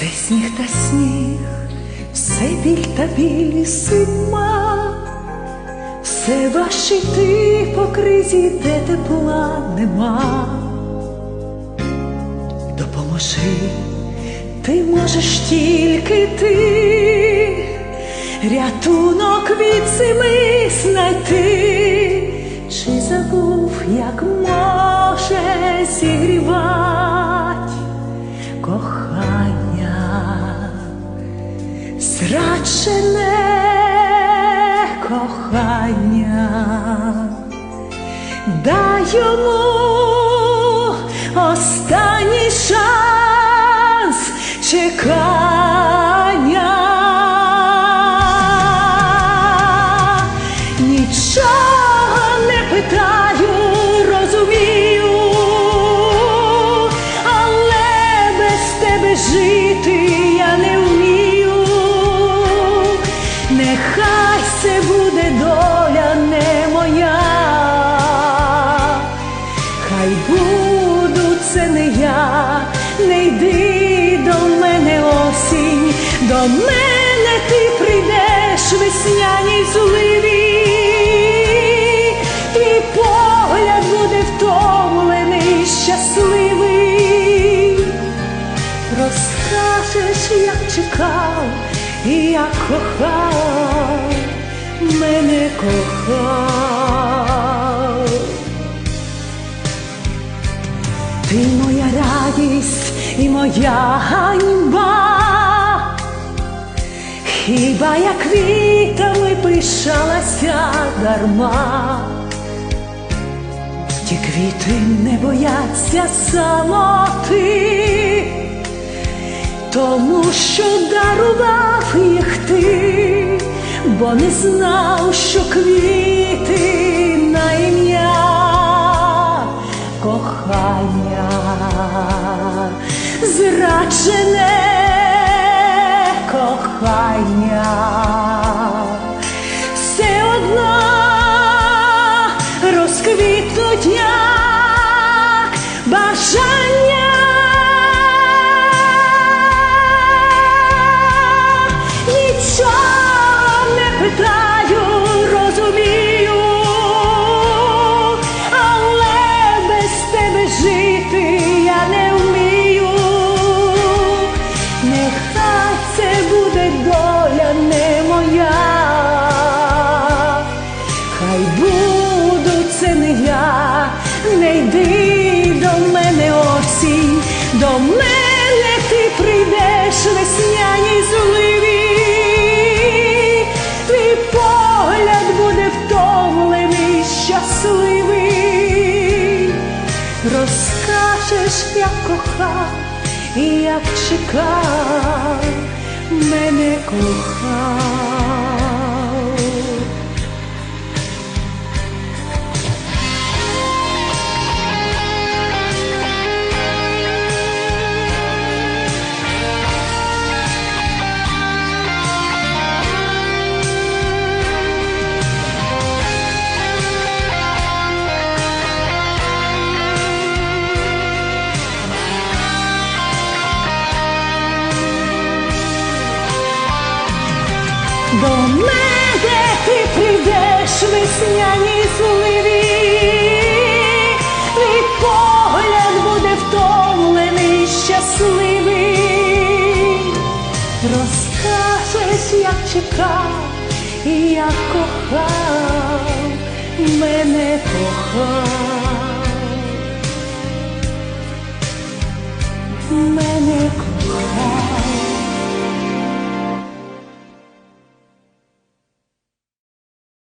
Сніг та сніг, все біль та біль зима, все важче йти по кризі, де тепла нема. Допоможи, ти можеш тільки ти, рятунок від зими знайти, зраджене кохання, дай йому останній шанс чекання. Буде доля не моя. Хай буду це не я, не йди до мене осінь, до мене ти прийдеш весняній зливі, твій погляд буде втомлений, щасливий, розкажеш, як чекав і як кохав, мене кохав. Ти моя радість і моя ганьба, хіба я квітами пишалася дарма, ті квіти не бояться самоти, тому що дарував їх ти, бо не знав, що квіти на ім'я кохання, зраджене кохання, все одно розквітнуть як розкажеш, як кохав і як чекав, мене кохав. До мене ти прийдеш весняній зливі, твій погляд буде втомлений, щасливий, розкажеш, як чекав і як кохав, мене кохав.